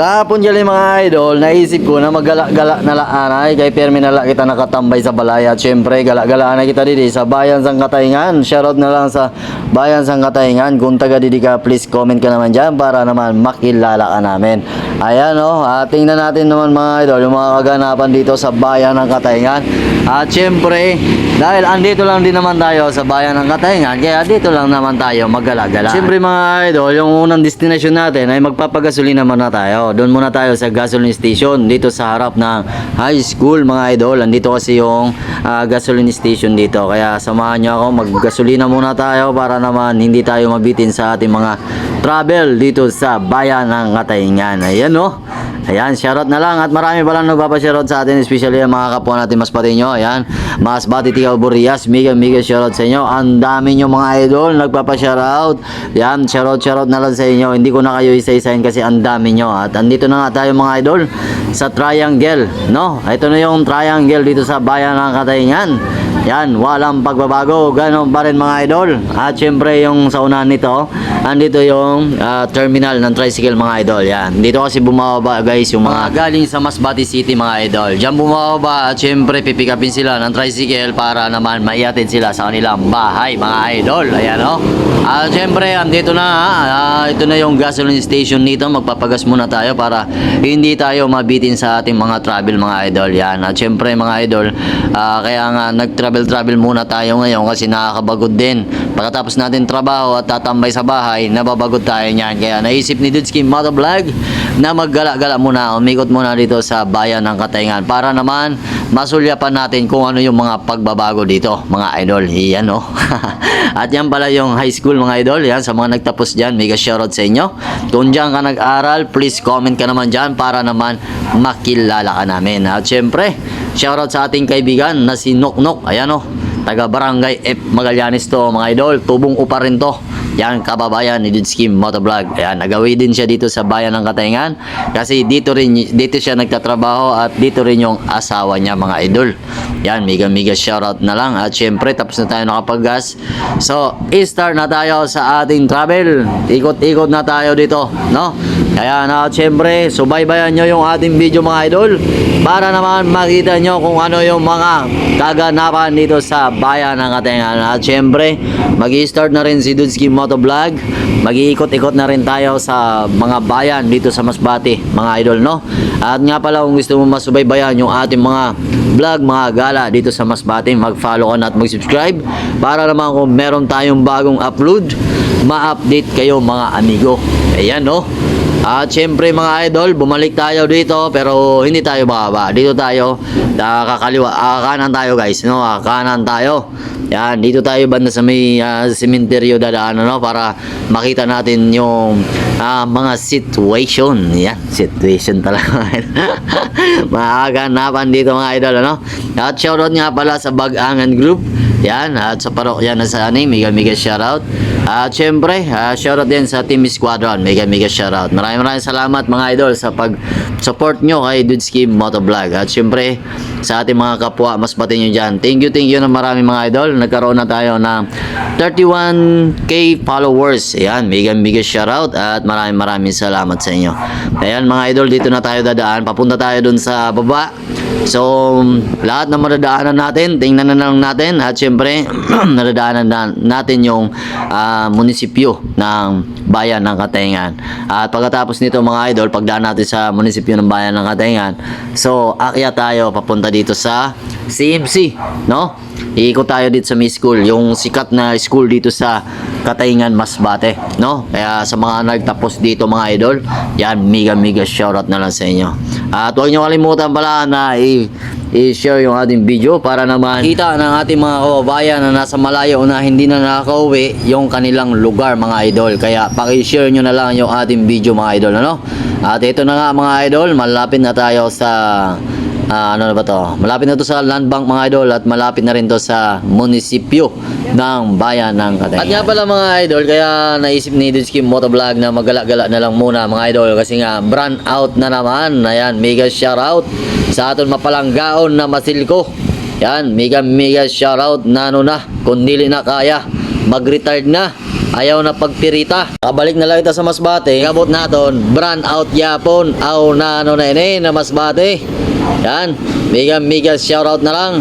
Kahapon dyan mga idol, naisip ko na maggala-gala na laanay kay Permi na kita nakatambay sa balay at syempre gala-gala na kita didi sa Bayan Sang Katayngan. Shoutout na lang sa Bayan Sang Katayngan. Kung taga didi ka, please comment ka naman dyan para naman makilala ka namin. Ayan oh, tingnan natin naman mga idol yung mga kaganapan dito sa Bayan ng Katayngan. At syempre, dahil andito lang din naman tayo sa Bayan ng Katayngan, kaya dito lang naman tayo maggala-gala. Syempre mga idol, yung unang destination natin ay magpapagasolina muna tayo. Doon muna tayo sa gasoline station dito sa harap ng high school mga idol. Andito kasi yung ah, gasoline station dito. Kaya samahan nyo ako, maggasolina muna tayo para naman hindi tayo mabitin sa ating mga travel dito sa Bayan ng Katayngan. Ayan no. Ayan, shoutout na lang at marami pa lang nagpapashoutout sa atin especially ang mga kapwa natin mas pati nyo. Ayan, mas bati Tikaw Burias, mega mega shoutout sa inyo. Ang dami nyo mga idol nagpapashoutout. Ayan, shoutout shoutout na lang sa inyo. Hindi ko na kayo isa-isahin kasi ang dami nyo. At andito na nga tayo mga idol sa Triangle, no? Ito na yung Triangle dito sa Bayan ng Katayngan. Yan, walang pagbabago. Ganon pa rin mga idol. At syempre yung sa unahan nito, andito yung ah, terminal ng tricycle mga idol. Yan. Dito kasi bumababa guys yung mga galing sa Masbate City mga idol. Diyan bumababa at syempre pipikapin sila ng tricycle para naman maiatid sila sa kanilang bahay mga idol. Ayan o. At syempre andito na ah, ito na yung gasoline station nito. Magpapagas muna tayo para hindi tayo mabitin sa ating mga travel mga idol. Yan. At syempre mga idol, ah, kaya nga nag-travel-travel muna tayo ngayon kasi nakakabagod din. Pagkatapos natin trabaho at tatambay sa bahay, nababagod tayo niyan. Kaya naisip ni Dudski Motovlog na maggala-gala muna, umikot muna dito sa bayan ng Katayngan para naman masulyapan natin kung ano yung mga pagbabago dito, mga idol. Yan oh. at yan pala yung high school mga idol. Yan sa mga nagtapos dyan, mega shoutout sa inyo. Kung dyan ka nag-aral, please comment ka naman dyan para naman makilala ka namin. At syempre, shoutout sa ating kaibigan na si Noknok. Ayan oh taga Barangay F Magallanes to mga idol tubong upa rin to yan kababayan ni Dudski Motovlog. Ayan nagawi din siya dito sa bayan ng Katayngan kasi dito rin dito siya nagtatrabaho at dito rin yung asawa niya mga idol. Yan mega mega shoutout na lang at syempre tapos na tayo nakapaggas. So i-start na tayo sa ating travel. Ikot-ikot na tayo dito no kaya na syempre subaybayan nyo yung ating video mga idol para naman makita nyo kung ano yung mga kaganapan dito sa bayan ng Katengan. At syempre, mag start na rin si Dudski Motovlog. Mag-iikot-ikot na rin tayo sa mga bayan dito sa Masbate, mga idol, no? At nga pala, kung gusto mo masubaybayan yung ating mga vlog, mga gala dito sa Masbate, mag-follow na at mag-subscribe para naman kung meron tayong bagong upload, ma-update kayo mga amigo. Ayan, no? At syempre mga idol, bumalik tayo dito pero hindi tayo bababa. Dito tayo, kakaliwa, ah, kanan tayo guys, no? Ah, kanan tayo. Yan, dito tayo banda sa may ah, sementeryo dadaan no para makita natin yung ah, mga situation. Yan, situation talaga. Makakanapan dito mga idol ano. At shoutout nga pala sa Bagangan Group. Yan, at sa parokya na sa ani, mega mega shoutout. At syempre, ah, shoutout din sa Team Squadron, mega mega shoutout. Maraming maraming salamat mga idol sa pag-support nyo kay Dudski Motovlog. At syempre, sa ating mga kapwa, mas pati nyo dyan. Thank you, thank you na maraming mga idol. Nagkaroon na tayo ng 31k followers. Ayan, mega mega shoutout at maraming maraming salamat sa inyo. Ayan mga idol, dito na tayo dadaan. Papunta tayo dun sa baba. So, lahat ng madadaanan natin, tingnan na lang natin. At syempre, nadadaanan na natin yung ah, munisipyo ng bayan ng Katengan. At pagkatapos nito mga idol, pagdaan natin sa munisipyo ng bayan ng Katengan, so akyat tayo papunta dito sa CMC, no? Iikot tayo dito sa may school, yung sikat na school dito sa Katayngan Masbate, no? Kaya sa mga nagtapos dito mga idol, yan mega mega shoutout na lang sa inyo. At huwag niyo kalimutan pala na i- i-share yung ating video para naman kita ng ating mga kababayan na nasa malayo na hindi na nakakauwi yung kanilang lugar mga idol. Kaya paki-share nyo na lang yung ating video mga idol, ano? At ito na nga mga idol, malapit na tayo sa Ah, ano na ba to? Malapit na to sa land bank mga idol at malapit na rin to sa munisipyo ng bayan ng Katayngan. At nga pala mga idol, kaya naisip ni Dudski Motovlog na magala-gala na lang muna mga idol kasi nga brand out na naman. Ayan, mega shoutout sa aton mapalanggaon na masilko. Yan, mega mega shoutout na ano na, kung dili na kaya, mag-retired na. ayaw na pagpirita. Kabalik na lang kita sa Masbate. Kabot naton, brand out yapon. Aw na ano na ini na Masbate. Yan, mega mega shoutout na lang.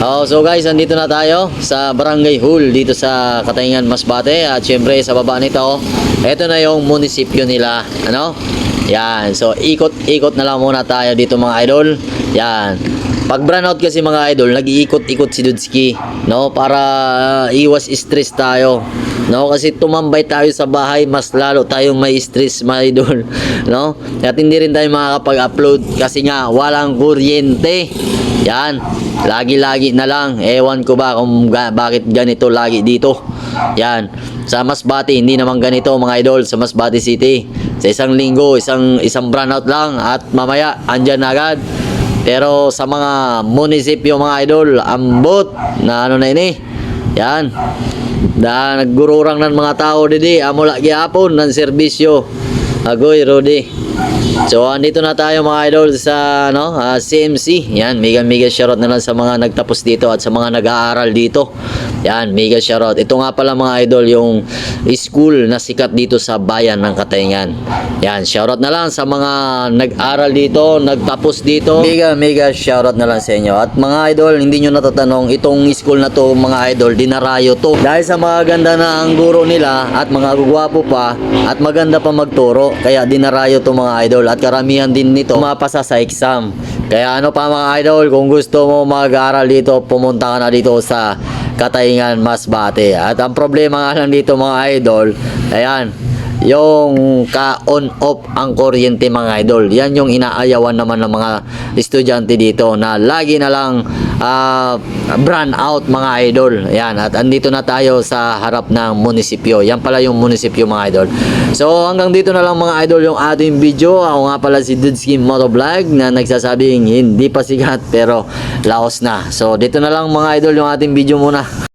Oh, so guys, andito na tayo sa Barangay Hall dito sa Katayngan, Masbate. At syempre sa baba nito, ito na yung munisipyo nila. Ano? Yan. So ikot-ikot na lang muna tayo dito mga idol. Yan. Pag brownout kasi mga idol, nag-iikot-ikot si Dudski, no? Para uh, iwas stress tayo. No, kasi tumambay tayo sa bahay, mas lalo tayong may stress, mga idol, no? At hindi rin tayo makakapag-upload kasi nga walang kuryente. Yan. Lagi-lagi na lang. Ewan ko ba kung ga- bakit ganito lagi dito. Yan. Sa Masbate, hindi naman ganito mga idol sa Masbate City. Sa isang linggo, isang isang brownout lang at mamaya andyan na agad. Pero sa mga munisipyo mga idol, ambot na ano na ini. Yan. Da naggururang ng mga tao didi, amo lagi hapon ng serbisyo. Agoy Rudy. So andito na tayo mga idol sa no, ah, CMC. Yan, mega mega shoutout na lang sa mga nagtapos dito at sa mga nag-aaral dito. Yan, mega shoutout. Ito nga pala mga idol yung school na sikat dito sa bayan ng Katayngan. Yan, shoutout na lang sa mga nag-aral dito, nagtapos dito. Mega mega shoutout na lang sa inyo. At mga idol, hindi nyo natatanong itong school na to mga idol, dinarayo to. Dahil sa mga ganda na ang guro nila at mga gugwapo pa at maganda pa magturo, kaya dinarayo to mga idol at karamihan din nito mapasa sa exam. Kaya ano pa mga idol, kung gusto mo mag-aral dito, pumunta ka na dito sa Katayngan Masbate. At ang problema nga lang dito mga idol, ayan, yung ka-on-off ang kuryente mga idol. Yan yung inaayawan naman ng mga estudyante dito na lagi na lang ah, brand out mga idol. Yan, at andito na tayo sa harap ng munisipyo. Yan pala yung munisipyo mga idol. So hanggang dito na lang mga idol yung ating video. Ako nga pala si Dudski Motovlog na nagsasabing hindi pa sikat pero laos na. So dito na lang mga idol yung ating video muna.